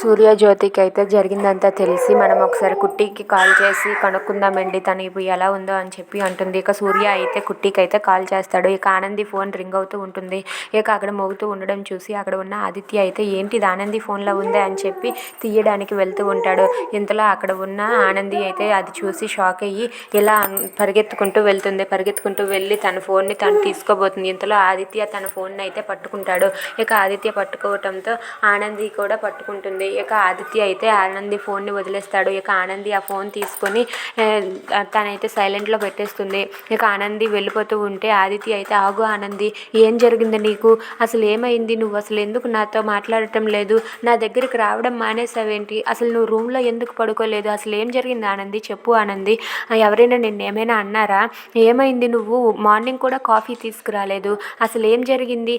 సూర్యజ్యోతికి అయితే జరిగిందంతా తెలిసి మనం ఒకసారి కుట్టికి కాల్ చేసి కనుక్కుందామండి తను ఇప్పుడు ఎలా ఉందో అని చెప్పి అంటుంది. ఇక సూర్య అయితే కుట్టికి అయితే కాల్ చేస్తాడు. ఇక ఆనంది ఫోన్ రింగ్ అవుతూ ఉంటుంది. ఇక అక్కడ మోగుతూ ఉండడం చూసి అక్కడ ఉన్న ఆదిత్య అయితే ఏంటిది ఆనంది ఫోన్లో ఉందే? అని చెప్పి తీయడానికి వెళ్తూ ఉంటాడు. ఇంతలో అక్కడ ఉన్న ఆనంది అయితే అది చూసి షాక్ అయ్యి ఇలా పరిగెత్తుకుంటూ వెళ్తుంది. పరిగెత్తుకుంటూ వెళ్ళి తన ఫోన్ని తను తీసుకోబోతుంది. ఇంతలో ఆదిత్య తన ఫోన్ని అయితే పట్టుకుంటాడు. ఇక ఆదిత్య పట్టుకోవటంతో ఆనంది కూడా పట్టుకుంటుంది. ఇక ఆదిత్య అయితే ఆనంది ఫోన్ని వదిలేస్తాడు. ఇక ఆనంది ఆ ఫోన్ తీసుకొని తనైతే సైలెంట్లో పెట్టేస్తుంది. ఇక ఆనంది వెళ్ళిపోతూ ఉంటే ఆదిత్య అయితే ఆగు ఆనంది ఏం జరిగింది నీకు? అసలు ఏమైంది? నువ్వు అసలు ఎందుకు నాతో మాట్లాడటం లేదు? నా దగ్గరికి రావడం మానేసావేంటి? అసలు నువ్వు రూమ్లో ఎందుకు పడుకోలేదు? అసలు ఏం జరిగింది ఆనంది? చెప్పు ఆనంది. ఎవరైనా నిన్న ఏమైనా అన్నారా? ఏమైంది నువ్వు? మార్నింగ్ కూడా కాఫీ తీసుకురాలేదు. అసలు ఏం జరిగింది?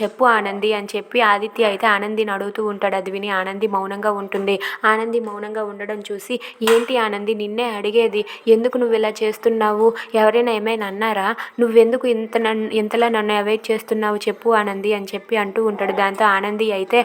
చెప్పు ఆనంది అని చెప్పి ఆదిత్య అయితే ఆనందిని అడుగుతూ ఉంటాడు. అది విని ఆనంది ఆనంది మౌనంగా ఉంటుంది. ఆనంది మౌనంగా ఉండడం చూసి ఏంటి ఆనంది నిన్నే అడిగేది ఎందుకు నువ్వు ఇలా చేస్తున్నావు? ఎవరైనా ఏమైనా అన్నారా? నువ్వెందుకు ఇంత నన్ను ఇంతలా నన్ను అవాయిడ్ చేస్తున్నావు? చెప్పు ఆనంది అని చెప్పి అంటూ ఉంటాడు. దాంతో ఆనంది అయితే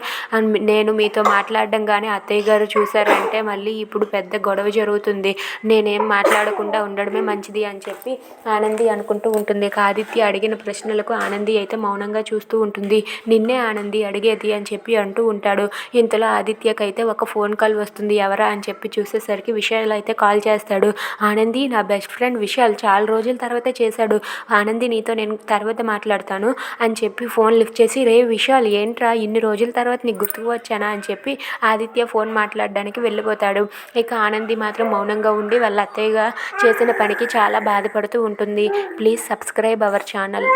నేను మీతో మాట్లాడడం కానీ అత్తయ్య గారు చూసారంటే మళ్ళీ ఇప్పుడు పెద్ద గొడవ జరుగుతుంది. నేనేం మాట్లాడకుండా ఉండడమే మంచిది అని చెప్పి ఆనంది అనుకుంటూ ఉంటుంది. ఆదిత్య అడిగిన ప్రశ్నలకు ఆనంది అయితే మౌనంగా చూస్తూ ఉంటుంది. నిన్నే ఆనంది అడిగేది అని చెప్పి అంటూ ఉంటాడు. ఇంతలో ఆది అయితే ఒక ఫోన్ కాల్ వస్తుంది ఎవరా అని చెప్పి చూసేసరికి విశాల్ అయితే కాల్ చేస్తాడు. ఆనంది నా బెస్ట్ ఫ్రెండ్ విశాల్ చాలా రోజుల తర్వాత చేశాడు. ఆనంది నీతో నేను తర్వాత మాట్లాడతాను అని చెప్పి ఫోన్ లిఫ్ట్ చేసి రే విశాల్ ఏంట్రా ఇన్ని రోజుల తర్వాత నీకు గుర్తుకు వచ్చానా? అని చెప్పి ఆదిత్య ఫోన్ మాట్లాడడానికి వెళ్ళిపోతాడు. ఇక ఆనంది మాత్రం మౌనంగా ఉండి వాళ్ళ అత్తయ్యగా చేసిన పనికి చాలా బాధపడుతూ ఉంటుంది. Please subscribe our channel.